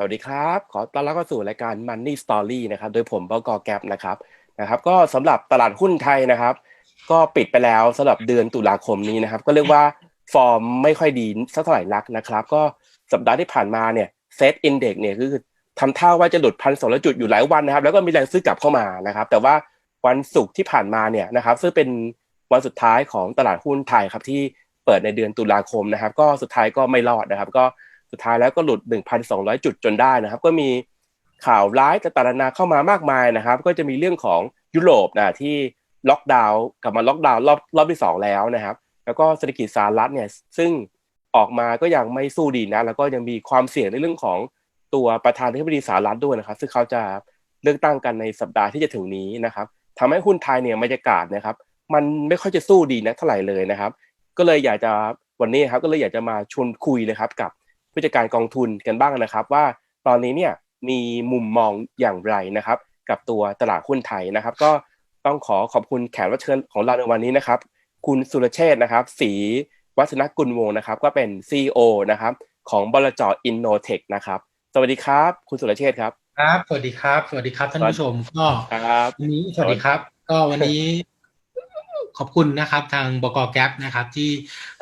สวัสดีครับ ขอต้อนรับเข้าสู่รายการ Money Story นะครับ โดยผมบกแก๊ปนะครับนะครับ ก็สำหรับตลาดหุ้นไทยนะครับ ก็ปิดไปแล้วสำหรับเดือนตุลาคมนี้นะครับ ก็เรียกว่าฟอร์มไม่ค่อยดีสักเท่าไหร่นักนะครับ ก็สัปดาห์ที่ผ่านมาเนี่ยเซตอินเด็กเนี่ยคือทำท่าว่าจะหลุดพันสองจุดอยู่หลายวันนะครับ แล้วก็มีแรงซื้อกลับเข้ามานะครับ แต่ว่าวันศุกร์ที่ผ่านมาเนี่ยนะครับ ซึ่งเป็นวันสุดท้ายของตลาดหุ้นไทยครับที่เปิดในเดือนตุลาคมนะครับ ก็สุดท้ายก็ไม่รอดนะครับ ก็ สุดท้ายแล้วก็หลุด 1,200 จุดจนได้นะครับ ก็มีข่าวร้ายต่างๆนาเข้ามามากมายนะครับ ก็จะมีเรื่องของยุโรปนะที่ล็อกดาวน์กลับมาล็อกดาวน์รอบรอบที่สองแล้วนะครับ แล้วก็เศรษฐกิจสหรัฐเนี่ยซึ่งออกมาก็ยังไม่สู้ดีนะ แล้วก็ยังมีความเสี่ยงในเรื่องของตัวประธานาธิบดีสหรัฐด้วยนะครับ ซึ่งเขาจะเลือกตั้งกันในสัปดาห์ที่จะถึงนี้นะครับทำให้หุ้นไทยเนี่ยบรรยากาศนะครับ มันไม่ค่อยจะสู้ดีนะเท่าไหร่เลยนะครับ ก็เลยอยากจะวันนี้ครับก็เลยอยากจะมาชวนคุยเลยครับกับ ผู้จัดการกองทุนกันบ้างนะครับ ว่าตอนนี้เนี่ยมีมุมมองอย่างไรนะครับ กับตัวตลาดหุ้นไทยนะครับ ก็ต้องขอขอบคุณแขกรับเชิญของเราในวันนี้นะครับ คุณสุรเชษฐ์นะครับศรีวัฒนกุลวงศ์นะครับ ก็เป็น CEO นะครับของบลจอินโนเทคนะครับ สวัสดีครับ คุณสุรเชษฐ์ครับครับ สวัสดีครับ สวัสดีครับท่านผู้ชมก็ครับวันนี้สวัสดีครับ ก็วันนี้ ขอบคุณนะครับ ทางบกแก๊ปนะครับ ที่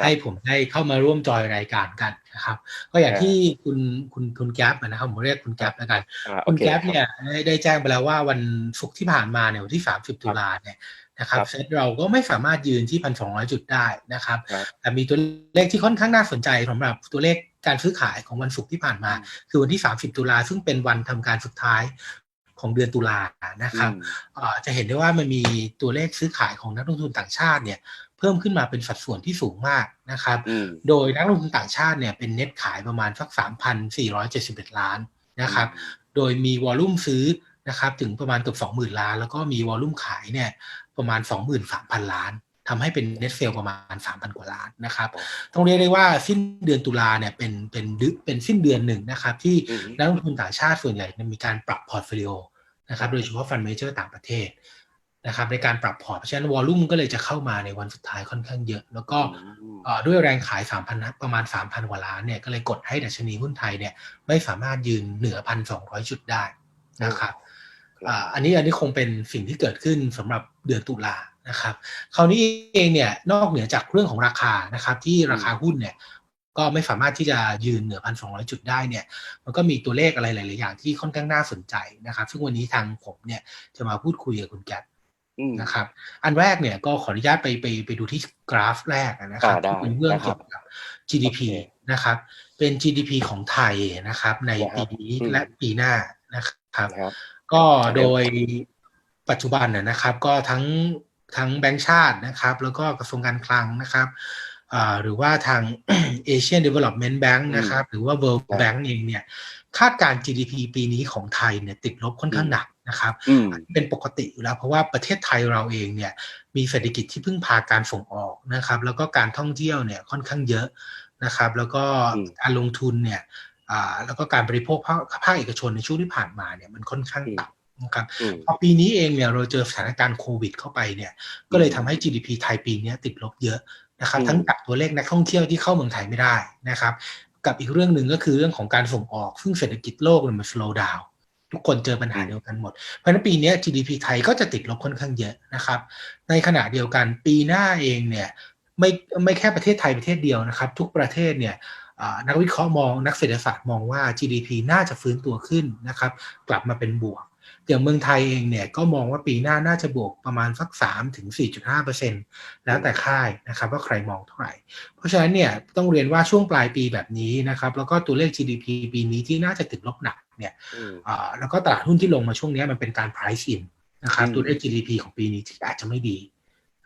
ให้ผมได้เข้ามาร่วมจอยรายการกันนะครับ ก็อย่างที่คุณคุณคุณแก๊ปนะครับผมเรียกคุณแก๊ปแล้วกันอ่าโอคุณเคแก๊ปครับเนี่ยได้ได้แจ้งไปแล้วว่าวันศุกร์ที่ผ่านมาเนี่ยวันที่ 30 ตุลาเนี่ยนะครับครับเซ็ตเราก็ไม่สามารถยืนที่พันสองจุดได้นะครับครับแต่มีตัวเลขที่ค่อนข้างน่าสนใจสำหรับตัวเลขการซื้อขายของวันศุกร์ที่ผ่านมา คือวันที่ 30 ตุลาซึ่งเป็นวันทำการสุดท้าย ของเดือนตุลานะครับอืมเอ่อจะเห็นได้ว่ามันมีตัวเลขซื้อขายของนักลงทุนต่างชาติเนี่ยเพิ่มขึ้นมาเป็นสัดส่วนที่สูงมากนะครับอืมโดยนักลงทุนต่างชาติเนี่ยเป็นเน็ตขายประมาณสัก 3,471 ล้านนะครับ โดยมีวอลลุ่มซื้อนะครับถึงประมาณเกือบ20,000 ล้าน แล้วก็มีวอลลุ่มขายเนี่ยประมาณ 23,000 ล้าน ทำให้เป็นเน็ตเซลประมาณ 3,000 กว่าล้านนะครับต้องเรียกได้ว่าสิ้นเดือนตุลาเนี่ยเป็นเป็นดึเป็นสิ้นเดือนหนึ่งนะครับ ที่อืมนักลงทุนต่างชาติส่วนใหญ่เนี่ยมีการปรับพอร์ตโฟลิโอนะครับโดยเฉพาะฟันเมเจอร์ต่างประเทศนะครับในการปรับพอร์ตเพราะฉะนั้นวอลลุ่มก็เลยจะเข้ามาในวันสุดท้ายค่อนข้างเยอะ แล้วก็อืมเอ่อด้วยแรงขาย 3,000 ประมาณ 3,000 กว่าล้านเนี่ยก็เลยกดให้ดัชนีหุ้นไทยเนี่ยไม่สามารถยืนเหนือ 1,200 จุดได้นะครับอ่าอันนี้อันนี้คงเป็นสิ่งที่เกิดขึ้นสำหรับเดือนตุลา นะครับคราวนี้เองเนี่ยนอกเหนือจากเรื่องของราคานะครับที่ราคาหุ้นเนี่ยก็ไม่สามารถที่จะยืนเหนือพันสองจุดได้เนี่ย มันก็มีตัวเลขอะไรหลาย ๆ อย่างที่ค่อนข้างน่าสนใจนะครับ ซึ่งวันนี้ทางผมเนี่ยจะมาพูดคุยกับคุณแก๊ปอืมนะครับ อันแรกเนี่ยก็ขออนุญาตไปไปไปดูที่กราฟแรกนะครับอ่าได้ที่เป็นเรื่องนะครับเกี่ยวกับ GDP โอเคนะครับ เป็น GDP ของไทยนะครับ ในนะครับปีนี้อืมและปีหน้านะครับนะครับ ก็โดยปัจจุบันนะนะครับ ก็ทั้ง ทั้งแบงก์ชาตินะครับ แล้วก็กระทรวงการคลังนะครับอ่าหรือว่าทาง Asian Development Bank นะครับ หรือว่า World ครับ Bank เองเนี่ยคาดการณ์ GDP ปีนี้ของไทยเนี่ยติดลบค่อนข้างหนักนะครับอืมเป็นปกติอยู่แล้วเพราะว่าประเทศไทยเราเองเนี่ยมีเศรษฐกิจที่พึ่งพาการส่งออกนะครับ แล้วก็การท่องเที่ยวเนี่ยค่อนข้างเยอะนะครับ แล้วก็อืมการลงทุนเนี่ยอ่าแล้วก็การบริโภคภาคภาคเอกชนในช่วงที่ผ่านมาเนี่ยมันค่อนข้างต่ำ นะครับอืมพอปีนี้เองเนี่ยเราเจอสถานการณ์โควิด เข้าไปเนี่ย ก็เลยทำให้ GDP ไทยปีเนี้ยติดลบเยอะนะครับอืมทั้งจากตัวเลขนักท่องเที่ยวที่เข้าเมืองไทยไม่ได้นะครับ กับอีกเรื่องหนึ่งก็คือเรื่องของการส่งออก ซึ่งเศรษฐกิจโลกเนี่ยมัน slow down ทุกคนเจอปัญหาเดียวกันหมด เพราะฉะนั้นปีเนี้ย GDP ไทยก็จะติดลบค่อนข้างเยอะนะครับ ในขณะเดียวกันปีหน้าเองเนี่ยไม่ไม่แค่ประเทศไทยประเทศเดียวนะครับ ทุกประเทศเนี่ยอ่านักวิเคราะห์มองนักเศรษฐศาสตร์มองว่า GDP น่าจะฟื้นตัวขึ้นนะครับ กลับมาเป็นบวก อย่างเมืองไทยเองเนี่ยก็มองว่าปีหน้าน่าจะบวกประมาณสัก3ถึง4.5%แล้วแต่ค่ายนะครับว่าใครมองเท่าไหร่ เพราะฉะนั้นเนี่ยต้องเรียนว่าช่วงปลายปีแบบนี้นะครับแล้วก็ตัวเลข GDP ปีนี้ที่น่าจะติดลบหนักเนี่ยอืมอ่าแล้วก็ตลาดหุ้นที่ลงมาช่วงนี้มันเป็นการ price in นะครับอืมตัวเลข GDP ของปีนี้ที่อาจจะไม่ดี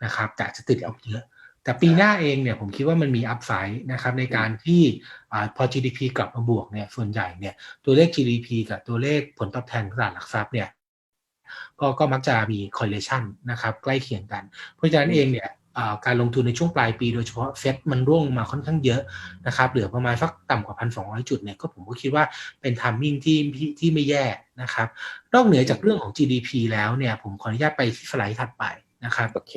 นะครับแต่อาจจะติดลบเยอะ แต่ปีหน้าเองเนี่ยผมคิดว่ามันมีอัพไซด์นะครับในการที่อาพอ GDP กลับมาบวกเนี่ยส่วนใหญ่เนี่ยตัวเลข GDP กับตัวเลขผลตอบแทนตลาดหลักทรัพย์เนี่ยก็ก็มักจะมี correlation นะครับใกล้เคียงกัน เพราะฉะนั้นเองเนี่ยการลงทุนในช่วงปลายปีโดยเฉพาะเซ็ตมันร่วงมาค่อนข้างเยอะนะครับเหลือประมาณสักต่ำกว่าพันสองจุดเนี่ยก็ผมก็คิดว่าเป็นทามมิ่งที่ที่ที่ไม่แย่นะครับนอกเหนือจากเรื่องของ GDP แล้วเนี่ยผมขออนุญาตไปที่สไลด์ถัดไปนะครับโอเค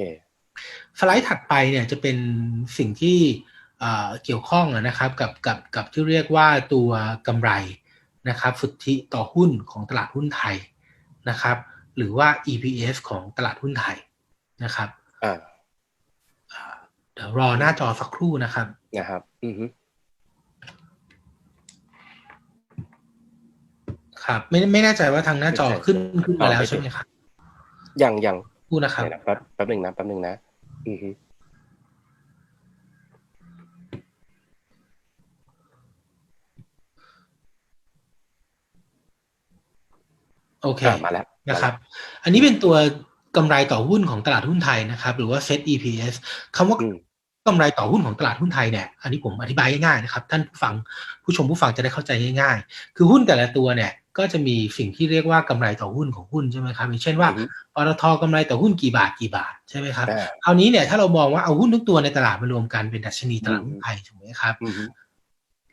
สไลด์ถัดไปเนี่ยจะเป็นสิ่งที่เอ่อเกี่ยวข้องอะนะครับกับกับกับที่เรียกว่าตัวกำไรนะครับสุทธิต่อหุ้นของตลาดหุ้นไทยนะครับหรือว่า EPS ของตลาดหุ้นไทยนะครับอ่าอ่าเดี๋ยวรอหน้าจอสักครู่นะครับนะครับอือฮึครับ ไม่ไม่แน่ใจว่าทางหน้าจอขึ้นขึ้นมาแล้วใช่ไหมครับยังยังพูดนะครับเดี๋ยวนะแป๊บแป๊บหนึ่งนะแป๊บหนึ่งนะ อือฮึโอเคอ่ามาแล้วนะครับ อันนี้เป็นตัวกำไรต่อหุ้นของตลาดหุ้นไทยนะครับ หรือว่า Set EPS คำว่าอืมกำไรต่อหุ้นของตลาดหุ้นไทยเนี่ย อันนี้ผมอธิบายง่ายๆนะครับ ท่านผู้ฟังผู้ชมผู้ฟังจะได้เข้าใจง่าย ๆ คือหุ้นแต่ละตัวเนี่ย ก็จะมีสิ่งที่เรียกว่ากำไรต่อหุ้นของหุ้นใช่ไหมครับอย่างเช่นว่าอือฮึปตทกำไรต่อหุ้นกี่บาทกี่บาทใช่ไหมครับอ่าคราวนี้เนี่ยถ้าเรามองว่าเอาหุ้นทุกตัวในตลาดมารวมกันเป็นดัชนีตลาดหุ้นไทยถูกไหมครับอือฮึ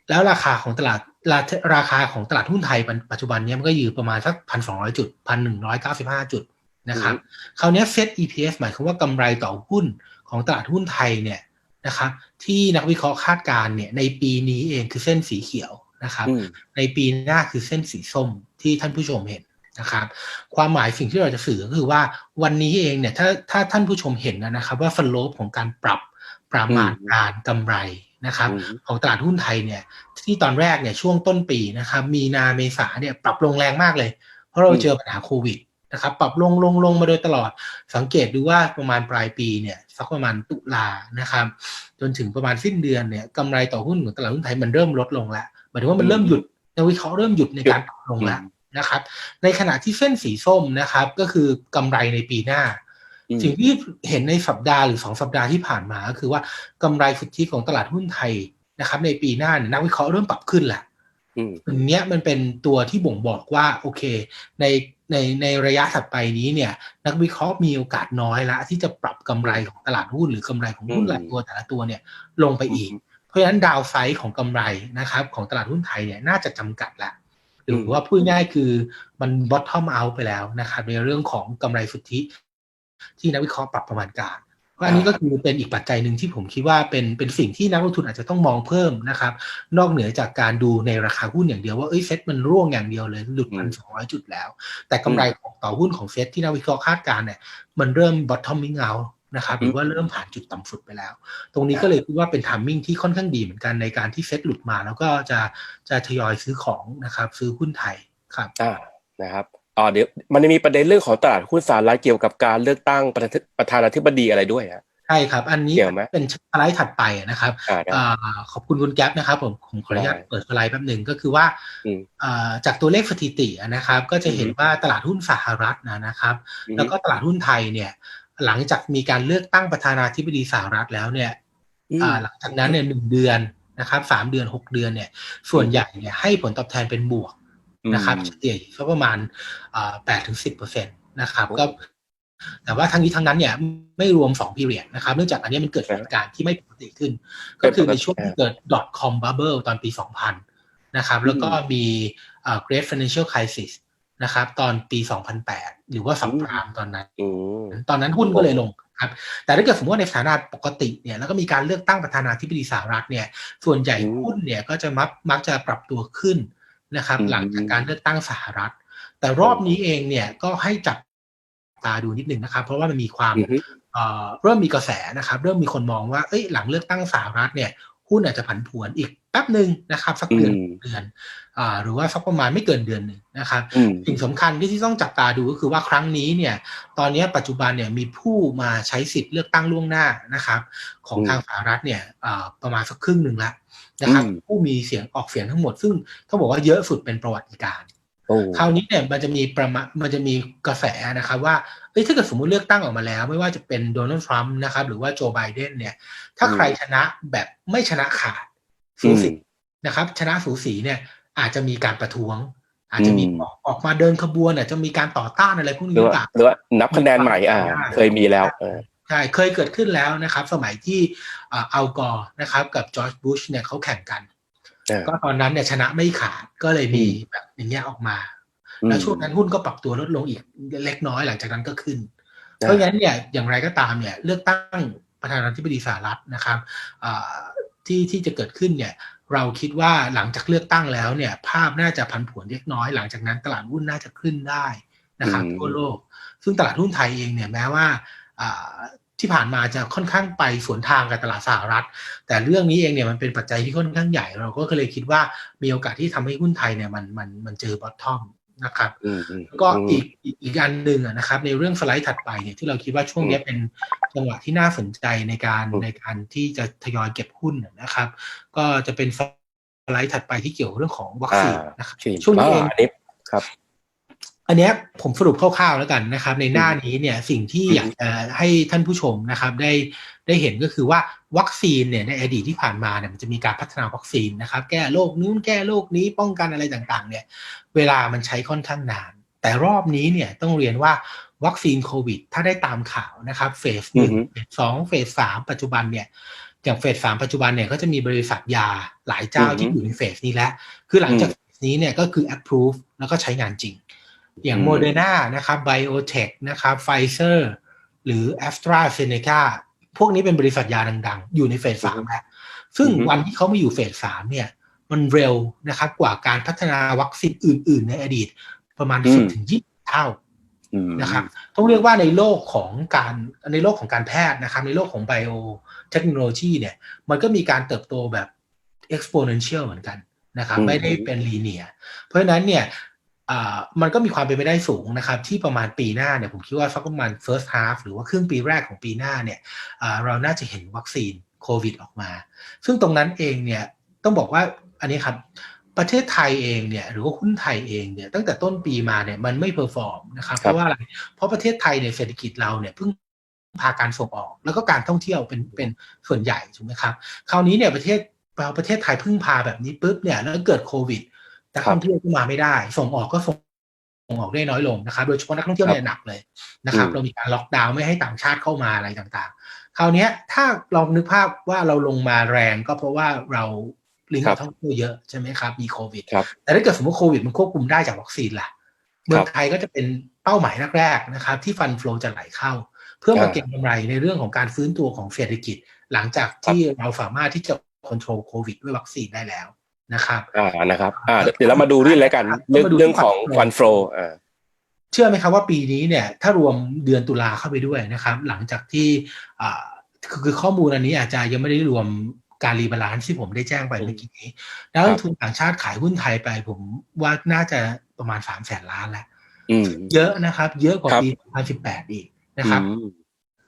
แล้วราคาของตลาดราราคาของตลาดหุ้นไทยปัจปัจจุบันเนี้มันก็อยู่ประมาณสักพันสองร้อยจุดพันหนึ่งร้อยเก้าสิบห้าจุดนะครับคราวนี้เซต EPS หมายความว่ากำไรต่อหุ้นของตลาดหุ้นไทยเนี่ยนะครับที่นักวิเคราะห์คาดการณ์เนี่ยในปีนี้เองคือเส้นสีเขียว นะครับอืมในปีหน้าคือเส้นสีส้มที่ท่านผู้ชมเห็นนะครับ ความหมายสิ่งที่เราจะสื่อก็คือว่าวันนี้เองเนี่ยถ้าถ้าท่านผู้ชมเห็นนะครับ ว่าฟันโลปของการปรับประมาณการกำไรนะครับอืมของตลาดหุ้นไทยเนี่ยที่ตอนแรกเนี่ยช่วงต้นปีนะครับมีนาเมษาเนี่ยปรับลงแรงมากเลย เพราะเราเจอปัญหาโควิดนะครับปรับลงลงลงมาโดยตลอดสังเกตดูว่าประมาณปลายปีเนี่ยสักประมาณตุลานะครับจนถึงประมาณสิ้นเดือนเนี่ยกำไรต่อหุ้นของตลาดหุ้นไทยมันเริ่มลดลงแล้ว หมายถึงว่ามันเริ่มหยุดนักวิเคราะห์เริ่มหยุดในการปรับลงแล้วนะครับ ในขณะที่เส้นสีส้มนะครับ ก็คือกำไรในปีหน้าอืมสิ่งที่เห็นในสัปดาห์หรือสองสัปดาห์ที่ผ่านมาก็คือว่ากำไรสุทธิของตลาดหุ้นไทยนะครับ ในปีหน้าเนี่ยนักวิเคราะห์เริ่มปรับขึ้นแหละอืมอันเนี้ยมันเป็นตัวที่บ่งบอกว่าโอเค ในในในระยะถัดไปนี้เนี่ย นักวิเคราะห์มีโอกาสน้อยละ ที่จะปรับกำไรของตลาดหุ้นหรือกำไรของหุ้นอืมหลายตัวแต่ละตัวเนี่ย ลงไปอีก เพราะฉะนั้นดาวไซด์ของกำไรนะครับของตลาดหุ้นไทยเนี่ยน่าจะจำกัดละหรือว่าพูดง่ายคือมัน bottom out ไปแล้วนะครับในเรื่องของกำไรสุทธิ ที่นักวิเคราะห์ปรับประมาณการเพราะอันนี้ก็คือเป็นอีกปัจจัยหนึ่งที่ผมคิดว่าเป็นเป็นสิ่งที่นักลงทุนอาจจะต้องมองเพิ่มนะครับ นอกเหนือจากการดูในราคาหุ้นอย่างเดียวว่าเอ้ยเซ็ตมันร่วงอย่างเดียวเลยหลุดพันสองร้อยจุดแล้ว แต่กำไรของต่อหุ้นของเซ็ตที่นักวิเคราะห์คาดการณ์เนี่ยมันเริ่ม bottoming out นะครับหรือว่าเริ่มผ่านจุดต่ำสุดไปแล้ว ตรงนี้ก็เลยคิดว่าเป็นทามมิ่งที่ค่อนข้างดีเหมือนกันในการที่เซ็ตหลุดมา แล้วก็จะจะทยอยซื้อของนะครับ ซื้อหุ้นไทยครับอ่านะครับอ๋อเดี๋ยวมันจะมีประเด็นเรื่องของตลาดหุ้นสหรัฐเกี่ยวกับการเลือกตั้งประธานประธานาธิบดีอะไรด้วยฮะใช่ครับ อันนี้เกี่ยวไหมเป็นสไลด์ถัดไปนะครับอ่าได้อ่าขอบคุณคุณแก๊ปนะครับผมผมขออนุญาตได้เปิดสไลด์แป๊บหนึ่งก็คือว่าอืมอ่าจากตัวเลขสถิตินะครับ ก็จะเห็นอืมว่าตลาดหุ้นสหรัฐนะนะครับอืมแล้วก็ตลาดหุ้นไทยเนี่ย หลังจากมีการเลือกตั้งประธานาธิบดีสหรัฐแล้วเนี่ยอืมอ่าหลังจากนั้นเนี่ยหนึ่งเดือนนะครับสามเดือนหกเดือนเนี่ย ส่วนใหญ่เนี่ยให้ผลตอบแทนเป็นบวกนะครับอืมเฉลี่ยอยู่สักประมาณแปดถึงสิบเปอร์เซ็นตนะครับโอ้ก็ แต่ว่าทั้งนี้ทั้งนั้นเนี่ยไม่รวมสองพีเรียดนะครับ เนื่องจากอันนี้มันเกิดเหตุการณ์ที่ไม่ปกติขึ้น ก็คือในช่วงที่เกิด .com bubble ตอนปี2000นะครับ แล้วก็มีเอ่อ Great Financial Crisis นะครับ ตอนปี 2008 หรือว่าสัมปรามตอนนั้นอืมตอนนั้นหุ้นก็เลยลงครับ แต่ถ้าเกิดสมมติว่าในสถานะปกติเนี่ยแล้วก็มีการเลือกตั้งประธานาธิบดีสหรัฐเนี่ย ส่วนใหญ่อืมหุ้นเนี่ยก็จะมักมักจะปรับตัวขึ้นนะครับอืมหลังจากการเลือกตั้งสหรัฐ แต่รอบนี้เองเนี่ยก็ให้จับตาดูนิดนึงนะครับ เพราะว่ามันมีความอือฮึเอ่อเริ่มมีกระแสนะครับ เริ่มมีคนมองว่าเอ้ยหลังเลือกตั้งสหรัฐเนี่ยหุ้นอาจจะผันผวนอีกแป๊บหนึ่งนะครับ สักเดือนอืมเดือนอ่า หรือว่าสักประมาณไม่เกินเดือนหนึ่งนะครับอืมสิ่งสำคัญที่ที่ต้องจับตาดูก็คือว่าครั้งนี้เนี่ยตอนนี้ปัจจุบันเนี่ยมีผู้มาใช้สิทธิ์เลือกตั้งล่วงหน้านะครับ ของอืมทางสหรัฐเนี่ยอ่าประมาณสักครึ่งหนึ่งแล้วนะครับอืมผู้มีเสียงออกเสียงทั้งหมด ซึ่งต้องบอกว่าเยอะสุดเป็นประวัติการณ์โอ้คราวนี้เนี่ยมันจะมีประมามันจะมีกระแสนะครับว่าเอ้ยถ้าเกิดสมมุติเลือกตั้งออกมาแล้ว ไม่ว่าจะเป็นโดนัลด์ทรัมป์นะครับ หรือว่าโจไบเดนเนี่ย ถ้าใครชนะแบบไม่ชนะขาดสูสีนะครับ ชนะสูสีเนี่ย อาจจะมีการประท้วง อาจจะมีอืมออกออกมาเดินขบวนอาจจะมีการต่อต้านอะไรพวกหนี้รือหรือว่าเปล่าหรือว่านับคะแนนใหม่อ่าเคยมีแล้วเออใช่เคยเกิดขึ้นแล้วนะครับ สมัยที่อ่าอัลกอร์นะครับ กับจอร์จบุชเนี่ยเขาแข่งกันเออก็ตอนนั้นเนี่ยชนะไม่ขาดก็เลยมีอืมแบบอย่างเงี้ยออกมาอืมแล้วช่วงนั้นหุ้นก็ปรับตัวลดลงอีกเล็กน้อยหลังจากนั้นก็ขึ้นอ่าเพราะฉะนั้นเนี่ยอย่างไรก็ตามเนี่ยเลือกตั้งประธานาธิบดีสหรัฐนะครับอ่าที่ที่จะเกิดขึ้นเนี่ย เราคิดว่าหลังจากเลือกตั้งแล้วเนี่ย ภาพน่าจะผันผวนเล็กน้อย หลังจากนั้นตลาดหุ้นน่าจะขึ้นได้นะครับอืมทั่วโลก ซึ่งตลาดหุ้นไทยเองเนี่ยแม้ว่าอ่าที่ผ่านมาจะค่อนข้างไปสวนทางกับตลาดสหรัฐ แต่เรื่องนี้เองเนี่ยมันเป็นปัจจัยที่ค่อนข้างใหญ่ เราก็เลยคิดว่ามีโอกาสที่ทำให้หุ้นไทยเนี่ยมันมันมันเจอบอททอม นะครับอืมอืมแล้วก็อีกอีกอีกอันหนึ่งอะนะครับ ในเรื่องสไลด์ถัดไปเนี่ยที่เราคิดว่าช่วงเนี้ยเป็นจังหวะที่น่าสนใจในการอืมในการที่จะทยอยเก็บหุ้นนะครับ ก็จะเป็นสไลด์ถัดไปที่เกี่ยวกับเรื่องของวัคซีนนะครับฉีดช่วงนี้เองาอันนี้ครับ อันเนี้ยผมสรุปคร่าวๆแล้วกันนะครับ ในหน้านี้เนี่ยสิ่งที่อยากจะให้ท่านผู้ชมนะครับได้ได้เห็นก็คือว่าวัคซีนเนี่ยในอดีตที่ผ่านมาเนี่ยมันจะมีการพัฒนาวัคซีนนะครับ แก้โรคนู้นแก้โรคนี้ป้องกันอะไรต่างๆ เนี่ยเวลามันใช้ค่อนข้างนาน แต่รอบนี้เนี่ยต้องเรียนว่าวัคซีนโควิด ถ้าได้ตามข่าวนะครับเฟสหนึ่งอือฮึเฟสสองเฟสสามปัจจุบันเนี่ยอย่างเฟสสามปัจจุบันเนี่ยก็จะมีบริษัทยาหลายเจ้าอือฮึที่อยู่ในเฟสนี้แล้ว คือหลังจากอืมเฟสนี้เนี่ยก็คือ approve แล้วก็ใช้งานจริง อย่างอืมโมเดอร์นานะครับไบโอเทคนะครับไฟเซอร์หรือ a s t r a z เซ e c a พวกนี้เป็นบริษัทยาดังๆ อยู่ในเฟสสามแล้วซึ่งอือฮึวันที่เขามาอยู่เฟสสามเนี่ย มันเร็วนะครับกว่าการพัฒนาวัคซีนอื่น ๆ ในอดีต ประมาณอืมสิบถึงยี่สิบเท่าอืมนะครับต้องเรียกว่าในโลกของการในโลกของการแพทย์นะครับ ในโลกของไบโอเทคโนโลยีเนี่ย มันก็มีการเติบโตแบบ exponential เหมือนกันนะครับอืมไม่ได้เป็น linear เพราะฉะนั้นเนี่ยอ่า มันก็มีความเป็นไปได้สูงนะครับ ที่ประมาณปีหน้าเนี่ยผมคิดว่าสักประมาณ first half หรือว่าครึ่งปีแรกของปีหน้าเนี่ยอ่าเราน่าจะเห็นวัคซีนโควิดออกมา ซึ่งตรงนั้นเองเนี่ยต้องบอกว่าอันนี้ครับประเทศไทยเองเนี่ยหรือว่าหุ้นไทยเองเนี่ยตั้งแต่ต้นปีมาเนี่ยมันไม่เพอร์ฟอร์มนะครับครับเพราะว่าอะไรเพราะประเทศไทยเนี่ยเศรษฐกิจเราเนี่ยเพิ่งพาการส่งออก แล้วก็การท่องเที่ยวเป็นเป็นส่วนใหญ่ถูกไหมครับคราวนี้เนี่ยประเทศเราประเทศไทยพึ่งพาแบบนี้ปุ๊บเนี่ยแล้วเกิดโควิด นักท่องเที่ยวก็มาไม่ได้ ส่งออกก็ส่งส่งออกได้น้อยลงนะครับ โดยเฉพาะนักท่องเที่ยวเนี่ยหนักเลยนะครับอืมเรามีการล็อกดาวน์ไม่ให้ต่างชาติเข้ามาอะไรต่างๆ คราวเนี้ยถ้าลองนึกภาพว่าเราลงมาแรงก็เพราะว่าเราลิงก์กับท่องเที่ยวเยอะใช่ไหมครับ มีโควิดครับแต่ถ้าเกิดสมมติโควิดมันควบคุมได้จากวัคซีนล่ะ เมืองไทยก็จะเป็นเป้าหมายแรกๆนะครับ ที่ฟันฟลอจะไหลเข้า เพื่อมาอ่าเก็งกำไรในเรื่องของการฟื้นตัวของเศรษฐกิจ หลังจากที่เราสามารถที่จะควบคุมโควิดด้วยวัคซีนได้แล้ว นะครับ อ่านะครับอ่าเดี๋ยวเรามาดูนี่แล้วกันเรื่องมาดูที่เรื่องของฟัฟันนโฟโฟลอ่าเชื่อไหมครับว่าปีนี้เนี่ยถ้ารวมเดือนตุลาเข้าไปด้วยนะครับ หลังจากที่อ่าคือคือข้อมูลอันนี้อาจจะยังไม่ได้รวมการรีบาลานซ์ที่ผมได้แจ้งไปเมื่อกี้นี้นักลงทุนต่างชาติขายหุ้นไทยไป ผมว่าน่าจะประมาณสามแสนล้านแล้วอืมเยอะนะครับ เยอะกว่าครับปี 2018 อีกนะครับอืม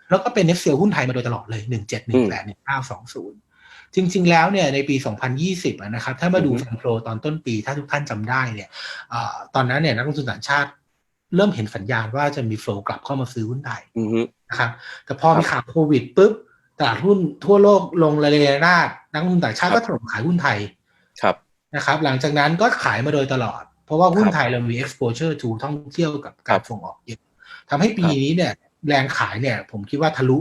แล้วก็เป็นเน็ตเซลหุ้นไทยมาโดยตลอดเลย 17 18 1920 จริง ๆ แล้วเนี่ยในปี 2020อะนะครับถ้ามาดูอือฮึฟันโฟลตอนต้นปีถ้าทุกท่านจำได้เนี่ยอาตอนนั้นเนี่ยนักลงทุนต่างชาติเริ่มเห็นสัญญาณว่าจะมีโฟลกลับเข้ามาซื้อหุ้นไทยอืมนะครับแต่พอครับมีข่าวโควิดปุ๊บตลาดหุ้นทั่วโลกลงระเนระนาดนักลงทุนต่างชาติครัก็บถล่มขายหุ้นไทยครับนะครับ หลังจากนั้นก็ขายมาโดยตลอด เพราะว่าหุ้นครับไทยเรามี exposure to ท่องเที่ยวกับครัการบส่งออกเยอะทำให้ปีครับนี้เนี่ยแรงขายเนี่ย ผมคิดว่าทะลุ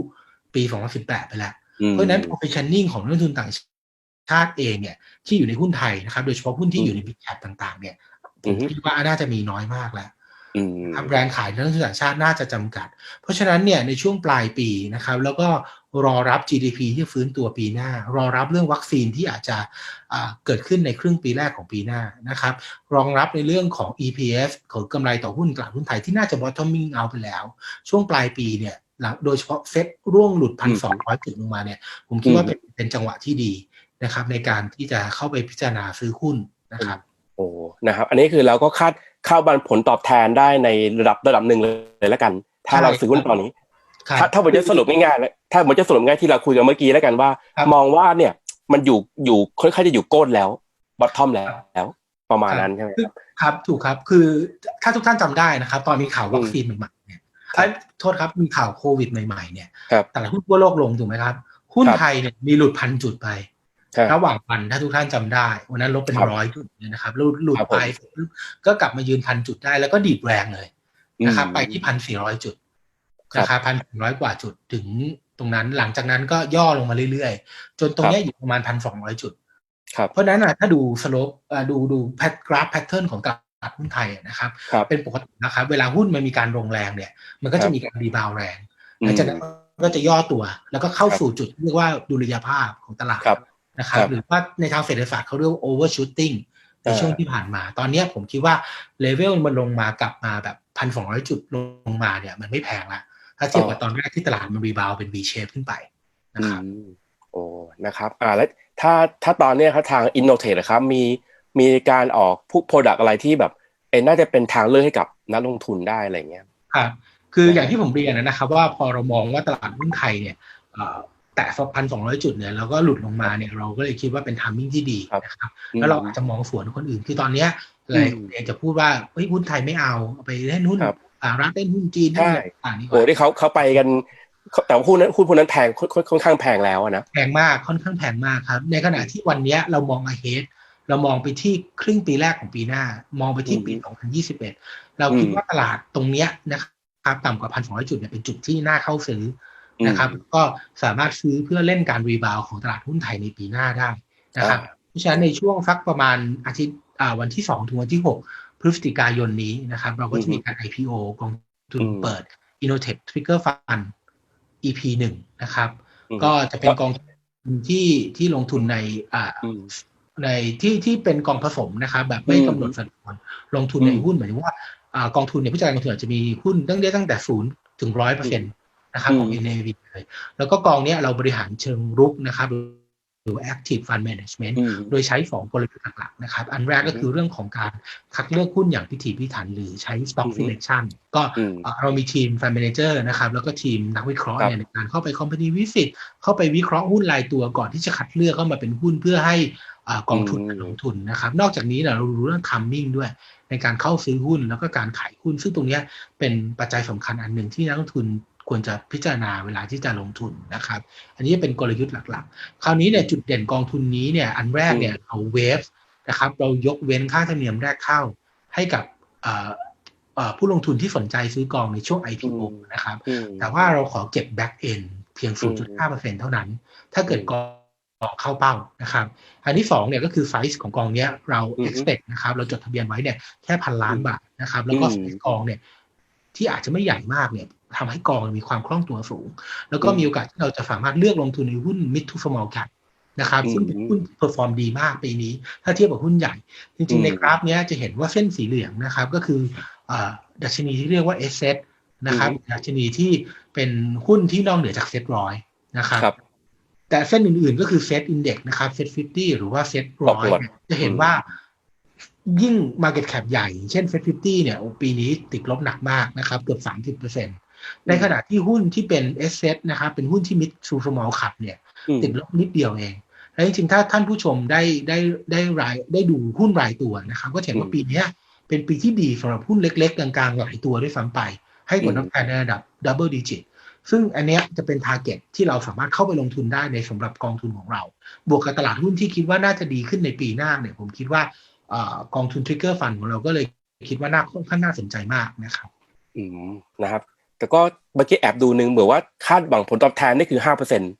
ปี 2018 ไปแล้วอืม เพราะฉะนั้น positioning ของนักลงทุนต่างชาติเองเนี่ยที่อยู่ในหุ้นไทยนะครับ โดยเฉพาะหุ้นที่อยู่ใน big cap ต่างๆ เนี่ยผอืมอฮึคิดว่าน่าจะมีน้อยมากแล้วอืมครับแรงขายนักลงทุนต่างชาติน่าจะจำกัด เพราะฉะนั้นเนี่ยในช่วงปลายปีนะครับ แล้วก็รอรับ GDP ที่ฟื้นตัวปีหน้า รอรับเรื่องวัคซีนที่อาจจะอ่าเกิดขึ้นในครึ่งปีแรกของปีหน้านะครับ รองรับในเรื่องของ EPS ของกำไรต่อหุ้นตลาดหุ้นไทยที่น่าจะ bottoming out ไปแล้ว ช่วงปลายปีเนี่ย หลังโดยเฉพาะเซ็ตร่วงหลุดพันสองร้อยจุดลงมาเนี่ย ผมคิดว่าเป็นเป็นจังหวะที่ดีนะครับ ในการที่จะเข้าไปพิจารณาซื้อหุ้นนะครับ โอ้นะครับ อันนี้คือเราก็คาดเข้าบันผลตอบแทนได้ในระดับระดับหนึ่งเลยแล้วกัน ถ้าใช่เราซื้อหุ้นตอนนี้ครับถ้าถ้าผมจะสรุปง่ายๆเลยถ้าผมจะสรุปง่ายที่เราคุยกันเมื่อกี้แล้วกันว่าครับมองว่าเนี่ยมันอยู่อยู่ค่อนข้างจะอยู่ก้นแล้วบอททอมแล้วแล้วประมาณนั้นใช่ไหมครับครับถูกครับคือถ้าทุกท่านจำได้นะครับ ตอนมีข่าววัคซีนใหม่ ๆเนี่ยครับเอ้ยโทษครับมีข่าวโควิดใหม่ๆเนี่ยครับตลาดหุ้นทั่วโลกลงถูกไหมครับ หุ้นครับไทยเนี่ยมีหลุดพันจุดไปใช่ระหว่างวันถ้าทุกท่านจำได้ วันนั้นลบเป็นครับร้อยจุดเนี่ยนะครับหลุดหลุดครับผมไปเสร็จปุ๊บก็กลับมายืนพันจุดได้แล้วก็ดีดแรงเลยนะครับอืมไปที่พันสี่ร้อยจุดครับนะครับพันสี่ร้อยกว่าจุดถึงตรงนั้นหลังจากนั้นก็ย่อลงมาเรื่อยๆ จนตรงเนี้ยอยู่ประมาณพันสองร้อยจุดครับเพราะฉะนั้นน่ะถ้าดูสโลปดูดูแพทกราฟแพทเทิร์นของต ลาดหุ้นไทยอะนะครับครับ เป็นปกตินะครับ เวลาหุ้นมันมีการลงแรงเนี่ย มันก็ครัจะบมีการรีบาวด์แรงอืหลัมงจากนั้นก็จะย่อตัว แล้วก็เข้าครับสู่จุดที่เรียกว่าดุลยภาพของตลาดครับนะครับครับ หรือว่าในทางเศรษฐศาสตร์เขาเรียกว่า overshooting ในอ่าช่วงที่ผ่านมา ตอนเนี้ยผมคิดว่าเลเวลมันลงมากลับมาแบบพันสองร้อยจุดลงมาเนี่ยมันไม่แพงละ ถ้าเทียบกับตอนแรกที่ตลาดมันรีบาวเป็น V shape ขึ้นไปนะครับอืมโอ้นะครับอ่าแล้วถ้าถ้าตอนเนี้ยครับทาง Innotech นะครับมี มีการออกพวก Product อะไรที่แบบเอ็นน่าจะเป็นทางเลือกให้กับนักลงทุนได้อะไรเงี้ยครับคืออย่างที่ผมเรียนนะครับ ว่าพอเรามองว่าตลาดหุ้นไทยเนี่ยเอ่อแตะพันสองร้อยจุดเนี่ยแล้วก็หลุดลงมาเนี่ยเราก็เลยคิดว่าเป็นทามมิ่งที่ดีครับนะครับแล้วเราอาจจะมองสวนคนอื่น คือตอนเนี้ยหลายคนเองจะพูดว่าเฮ้ยหุ้นไทยไม่เอาเอาไปเล่นหุ้นครับอ่าร้านเล่นหุ้นจีนใช่หุ้นอะไรต่างๆดีกโอ้ว่าที่เขาเขาไปกันแต่ว่าหุ้นนั้นหุ้นพวกนั้นแพงค่อนค่อนข้างแพงแล้วอะนะแพงมากค่อนข้างแพงมากครับ ในขณะที่วันเนี้ยเรามอง ahead เรามองไปที่ครึ่งปีแรกของปีหน้า มองไปที่ปี 2021 เราคิดว่าตลาดตรงเนี้ยนะครับต่ำกว่า 1,200 จุดเนี่ยเป็นจุดที่น่าเข้าซื้อนะครับ ก็สามารถซื้อเพื่อเล่นการรีบาวของตลาดหุ้นไทยในปีหน้าได้นะครับอ่าเพราะฉะนั้นในช่วงสักประมาณอาทิตย์อ่าวันที่ 2 ถึงวันที่ 6 พฤศจิกายนนี้นะครับ เราก็จะมีการ IPO กองทุนอืมเปิด Innotech Trigger Fund EP 1นะครับอืมก็จะเป็นกองทุนที่ที่ลงทุนในอ่าอืม ในที่ที่เป็นกองผสมนะครับแบบไม่อืมกำหนดสัดส่วนลงทุนในอืมหุ้นหมายถึงว่าอ่ากองทุนเนี่ยผู้จัดการกองทุนอาจจะมีหุ้นตั้งได้ตั้งแต่ศูนย์ถึงร้อยเปอร์เซ็นต์นะครับของอืม NAV เลยแล้วก็กองเนี้ยเราบริหารเชิงรุกนะครับหรือ active fund management อืมโดยใช้สองกลยุทธ์หลักๆนะครับ อันแรกก็คือเรื่องของการคัดเลือกหุ้นอย่างพิถีพิถันหรือใช้ stock อืม selection ก็อืมเอ่อเรามีทีม fund manager นะครับ แล้วก็ทีมนักวิเคราะห์ครับเนี่ยในการเข้าไป company visit เข้าไปวิเคราะห์หุ้นรายตัวก่อนที่จะคัดเลือกเข้ามาเป็นหุ้นเพื่อให้อ่า กองทุนอืมการลงทุนนะครับ นอกจากนี้เนี่ยเรารู้เรื่อง timing ด้วย ในการเข้าซื้อหุ้นแล้วก็การขายหุ้น ซึ่งตรงเนี้ยเป็นปัจจัยสำคัญอันหนึ่งที่นักลงทุนควรจะพิจารณาเวลาที่จะลงทุนนะครับ อันนี้เป็นกลยุทธ์หลักๆ คราวนี้เนี่ยจุดเด่นกองทุนนี้เนี่ยอันแรกเนี่ยเราเวฟนะครับ เรายกเว้นค่าธรรมเนียมแรกเข้าให้กับเอ่อเอ่อผู้ลงทุนที่สนใจซื้อกองในช่วง IPO อืมนะครับอืมแต่ว่าเราขอเก็บ back end เพียง 0.5%เท่านั้น ถ้าเกิดกอง เข้าเป้านะครับอันที่สองเนี่ยก็คือไซส์ของกองเนี้ยเราอือฮึ expect นะครับเราจดทะเบียนไว้เนี่ยแค่พันล้านบาทนะครับแล้วก็อืมไซส์กองเนี่ยที่อาจจะไม่ใหญ่มากเนี่ยทำให้กองมีความคล่องตัวสูง แล้วก็อืมมีโอกาสที่เราจะสามารถเลือกลงทุนในหุ้น mid to small cap นะครับอืมซึ่งเป็นหุ้นที่ perform ดีมากปีนี้ ถ้าเทียบกับหุ้นใหญ่จอืริงมๆในกราฟเนี้ยจะเห็นว่าเส้นสีเหลืองนะครับก็คืออ่าดัชนีที่เรียกว่า S set นะครับอืมดัชนีที่เป็นหุ้นที่นอกเหนือจากเซ็ตร้อยนะครับครับ แต่เส้นอื่นๆก็คือเซ็ตอินเด็กนะครับเซ็ตฟิฟตี้หรือว่าเซ็ตร้อยตกหมดจะเห็นว่ายิ่ง Market Cap ใหญ่ เช่นเซ็ตฟิฟตี้เนี่ยโอ้ปีนี้ติดลบหนักมากนะครับ เกือบสามสิบเปอร์เซ็นตในขณะที่หุ้นที่เป็น S set นะครับ เป็นหุ้นที่มิดซูสมอลขับเนี่ยอืมติดลบนิดเดียวเองแล้วจริงๆ ถ้าท่านผู้ชมได้ได้ได้รายได้ดูหุ้นรายตัวนะครับ ก็จะเห็นว่าอืมปีเนี้ยเป็นปีที่ดีสำหรับหุ้นเล็กๆ กลางๆ หลายตัวด้วยซ้ำไป ให้ผลตอบแทนในระดับดับเบิลดิจิต ซึ่งอันเนี้ยจะเป็นทาร์เก็ตที่เราสามารถเข้าไปลงทุนได้ในสำหรับกองทุนของเรา บวกกับตลาดหุ้นที่คิดว่าน่าจะดีขึ้นในปีหน้าเนี่ยผมคิดว่าเอ่อกองทุนทริกเกอร์ฟันของเราก็เลยคิดว่าน่าค่อนข้างน่าสนใจมากนะครับ อืมนะครับ แต่ก็เมื่อกี้แอบดูหนึ่งเหมือนว่าคาดหวังผลตอบแทนนี่คือห้าเปอร์เซ็นต์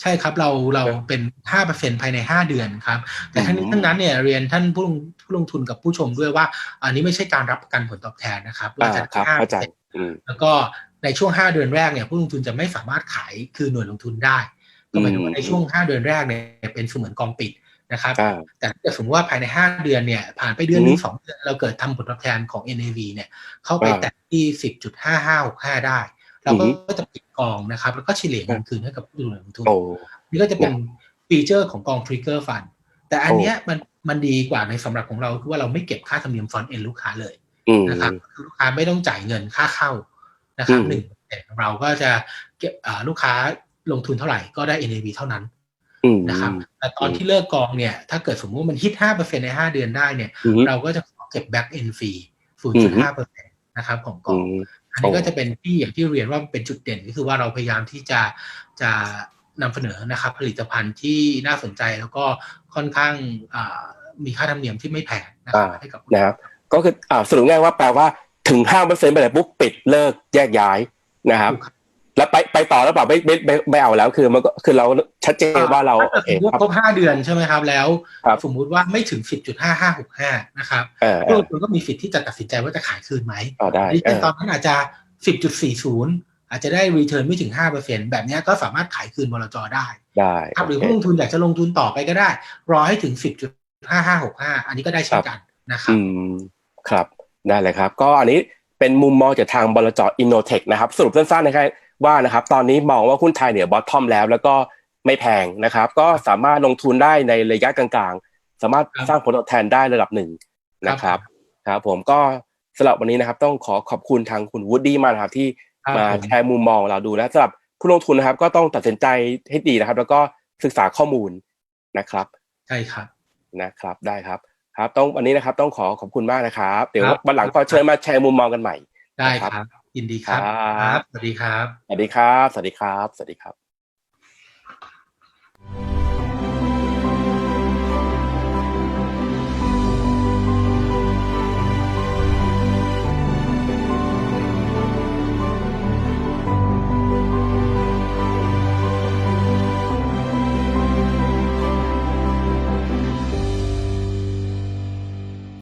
ใช่ครับเราเราครับเป็นห้าเปอร์เซ็นภายในห้าเดือนครับ แต่ทั้งนี้อืมทั้งนั้นเนี่ยเรียนท่านผู้ลงผู้ลงทุนกับผู้ชมด้วยว่า อันนี้ไม่ใช่การรับประกันผลตอบแทนนะครับอ่าจะครับห้าเข้าใจเปอร์เซ็นต์อืมแล้วก็ ในช่วงห้าเดือนแรกเนี่ยผู้ลงทุนจะไม่สามารถขายคือหน่วยลงทุนได้ก็หมายถึงว่าในช่วงห้าเดือนแรกเนี่ยเป็นเสมือนกองปิดนะครับอ่าแต่ถ้าเกิดสมมติว่าภายในห้าเดือนเนี่ยผ่านไปเดือนหนึงอืมสองเดือนเราเกิดทำผลตอบแทนของ NAV เนี่ยเข้าไปอ่าแตะที่สิบจุดห้าห้าหกห้าได้ เราก็อือฮึจะปิดกองนะครับ แล้วก็เฉลี่ยเงินคืนให้กับผู้ลงทุนโอ้นี่ก็จะเป็นฟีเจอร์ของกอง Trigger Fund แต่อันเนี้ยมันมันดีกว่าในสำหรับของเราคือว่าเราไม่เก็บค่าธรรมเนียมฟอนต์เอ็นลูกค้าเลยอืมนะครับคือลูกค้าไม่ต้องจ่ายเงินค่าเข้า นะครับอืมหนึ่งเราก็จะเก็บอ่าลูกค้าลงทุนเท่าไหร่ก็ได้ NAV เท่านั้นอืมนะครับแต่ตอนที่เลิกกองเนี่ยถ้าเกิดสมมติว่ามันฮิต5%ใน5เดือนได้เนี่ยอืมเราก็จะขอเก็บ back end fee 0.5%นะครับของกอืองมอันนี้โอ้ก็จะเป็นที่อย่างที่เรียนว่าเป็นจุดเด่นก็คือว่าเราพยายามที่จะจะนำเสนอนะครับผลิตภัณฑ์ที่น่าสนใจแล้วก็ค่อนข้างอ่ามีค่าธรรมเนียมที่ไม่แพงนะครับอ่าให้กับนะครับก็คืออ่าสรุปง่ายว่าแปลว่า ถึงห้าเปอร์เซ็นต์ไปไหนปุ๊บปิดเลิกแยกย้ายนะครับถูกครับแล้วไปไปต่อแล้วเปล่าไม่ไม่ไม่ไม่เอาแล้วคือมันก็คือเราชัดเจนว่าเราถ้โอเคสมมติครับครบห้าเดือนใช่ไหมครับ แล้วครับสมมุติว่าไม่ถึง10.5565นะครับเออเอผู้ลองทุนก็มีสิทธิ์ที่จะตัดสินใจว่าจะขายคืนไหมต่อได้ดิเอเช่นอตอนนั้นอาจจะ10.40อาจจะได้รีเทิร์นไม่ถึง5%แบบเนี้ยก็สามารถขายคืนบลจได้ได้ครับหรือโอเคผู้ลงทุนอยากจะลงทุนต่อไปก็ได้ รอให้ถึง10.5565อันนี้ก็ได้เช่นกันนะครับอืมครับ ได้เลยครับ ก็อันนี้เป็นมุมมองจากทางบลจอินโนเทคนะครับ สรุปสั้นๆนะครับว่านะครับตอนนี้มองว่าหุ้นไทยเนี่ยบอททอมแล้ว แล้วก็ไม่แพงนะครับ ก็สามารถลงทุนได้ในระยะกลางๆ สามารถครับสร้างผลตอบแทนได้ระดับหนึ่งนะครับครับ ผมก็สำหรับวันนี้นะครับ ต้องขอขอบคุณทางคุณวูดดี้มากนะครับที่ครับมาผมแชร์มุมมองเราดูและสำหรับผู้ลงทุนนะครับ ก็ต้องตัดสินใจให้ดีนะครับ แล้วก็ศึกษาข้อมูลนะครับ ใช่ครับนะครับได้ครับ ครับ ต้องวันนี้นะครับต้องขอขอบคุณมากนะครับ เดี๋ยวครับวันหลังก็เชิญมาแชร์มุมมองกันใหม่ ได้ครับครับยินดีครับครับครับ สวัสดีครับ สวัสดีครับ สวัสดีครับ สวัสดีครับ